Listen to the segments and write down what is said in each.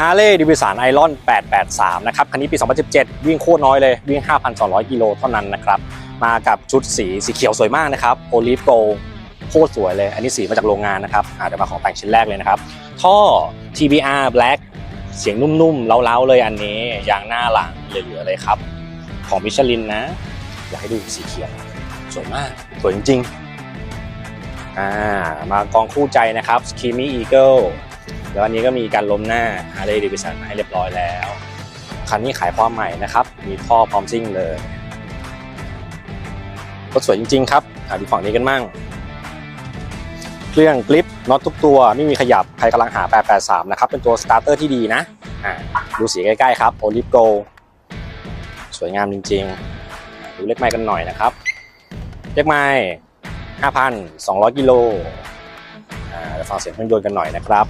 ฮาร์เลย์ดิวิสันไอรอน883 นะครับ คันนี้ปี 2017 วิ่งโคตรน้อยเลย วิ่ง 5,200 กิโลเท่านั้นนะครับ มากับชุดสีสีเขียวสวยมากนะครับโอลิฟโกโคตรสวยเลย อันนี้สีมาจากโรงงานนะครับอาจจะเดี๋ยวมาของแต่งชิ้นแรกเลยนะครับ ท่อ TBR Black เสียงนุ่มๆ เล้าๆ เลยอันนี้ยางหน้าหลังเหลือๆเลยครับ ของมิชลินนะ อยากให้ดูสีเขียว สวยมาก สวยจริงๆอ่ามากองคู่ใจนะครับ s k i m m y Eagle แล้วอันนี้ก็มีการล้มหน้า Harley Davidson ให้เรียบร้อยแล้ว คันนี้ขายความใหม่นะครับ มีท่อพร้อมซิ่งเลยรถสวยจริง ๆ ครับอ่าดูฝั่งนี้กันมั่ง เครื่องกริปน็อตทุกตัวไม่มีขยับใครกำลังหา 883 นะครับ เป็นตัวสตาร์เตอร์ที่ดีนะอ่าดูสีใกล้ ๆ ครับ Olive Gold สวยงามจริง ๆ ดูเลขไม้กันหน่อยนะครับ เลขไม้5,200 กิโลอ่าฟังเสียงเครื่องยนต์กันหน่อยนะครับ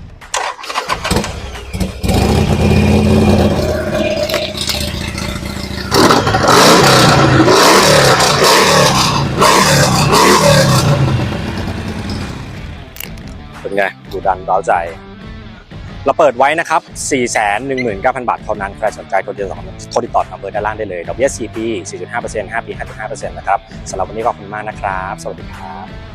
ไงดูดันเร้าใจ เราเปิดไว้นะครับ 419,000 บาทเท่านั้นใครสนใจโทรติดต่อโทรติดต่อทางเบอร์ด้านล่างได้เลยดอกเบี้ย4ปี 4.5% 5ปี 5.5%นะครับสำหรับวันนี้ขอบคุณมากนะครับ สวัสดีครับ